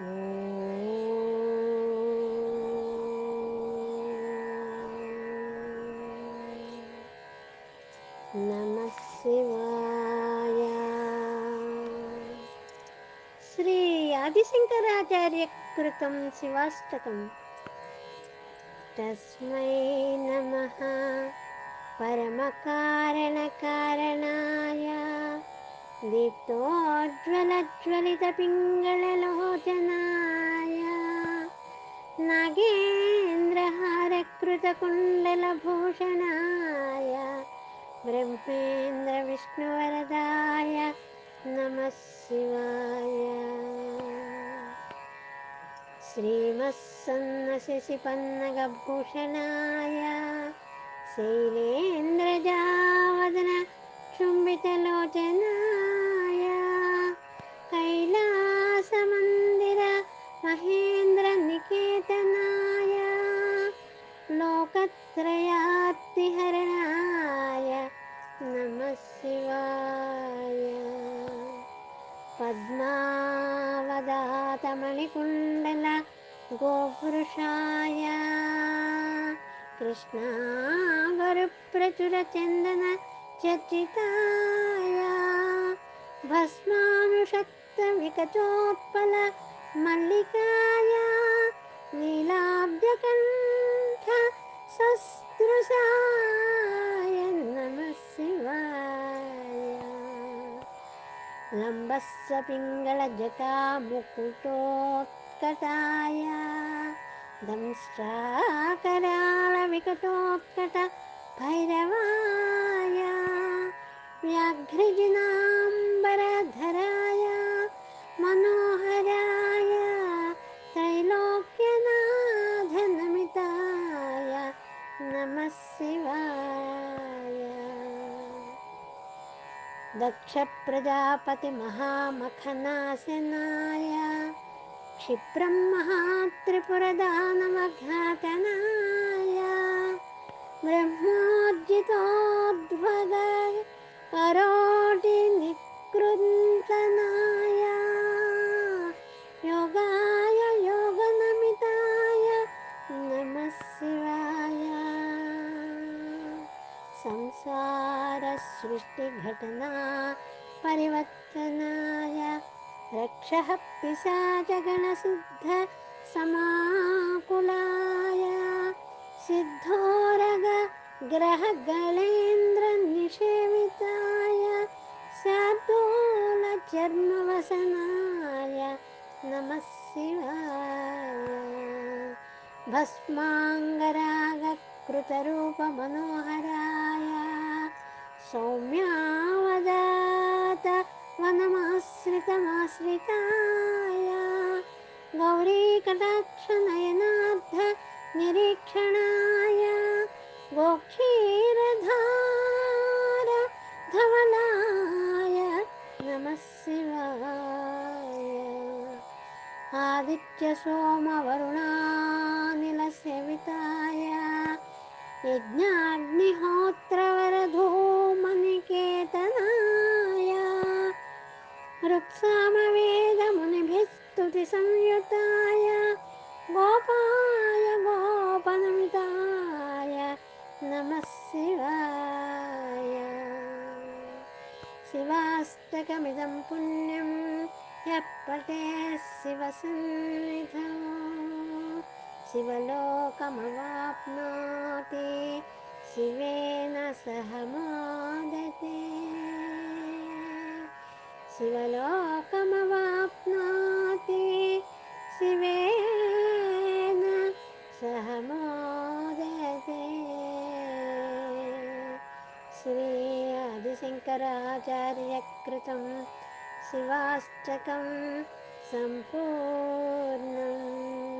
नमः शिवाय। श्री आदिशङ्कराचार्यकृतं शिवाष्टकम्। तस्मै नमः। परमकारणकारणाय दीप्तोज्ज्वलज्वलितपिङ्गळलोचनाय नागेन्द्रहारकृतकुण्डलभूषणाय ब्रह्मेन्द्रविष्णुवरदाय नमः शिवाय श्रीमत्सन्नशशिपन्नगभूषणाय शैलेन्द्रजावदन चुम्बितलोचनाय लोकत्रयात्तिहरणाय नमः शिवाय। पद्मावदातमणिकुण्डल गोपुरुषाय। कृष्णागरुप्रचुरचन्दन चर्चिताय। भस्मानुषक्तविकचोत्पल मल्लिकाय। नीलाब्जकण्ठ सस्तृशाय लम्बस्य पिङ्गलजटामुकुटोत्कटाय दंष्ट्राकराळविकटोत्कट भैरवाय व्याघ्रजनाम्बरधराय दक्षप्रजापतिमहामखनाशनाय क्षिप्रं महात्रिपुरदानमघातनाय ब्रह्मोर्जितोद्भग करोटिनिकृन्तनाय संसारसृष्टिघटना परिवर्तनाय रक्षः पिशाचगणसिद्ध समाकुलाय सिद्धोरग ग्रहगणेन्द्रनिषेविताय शार्दूलचर्मवसनाय नमः शिवाय। भस्माङ्गरागकृतरूपमनोहराय सौम्यावदात वनमाश्रितमाश्रिताय। गौरीकटाक्षनयनार्थ निरीक्षणाय। गोक्षीरधार धवलाय नमः शिवाय। आदित्यसोमवरुणानिलसेविताय यज्ञाग्निहोत्रवरधूमनिकेतनाय रुक्सामवेदमुनिभिः स्तुतिसंयुताय गोपाय गोपनमिताय नमः शिवाय। शिवाष्टकमिदं पुण्यं यः पठेत् शिवसन्निधौ। शिवलोकमवाप्नोति शिवेन सह मोदते शिवलोकमवाप्नोति। शिवेन सह मोदते। श्री आदिशङ्कराचार्यकृतं शिवाष्टकं सम्पूर्णम्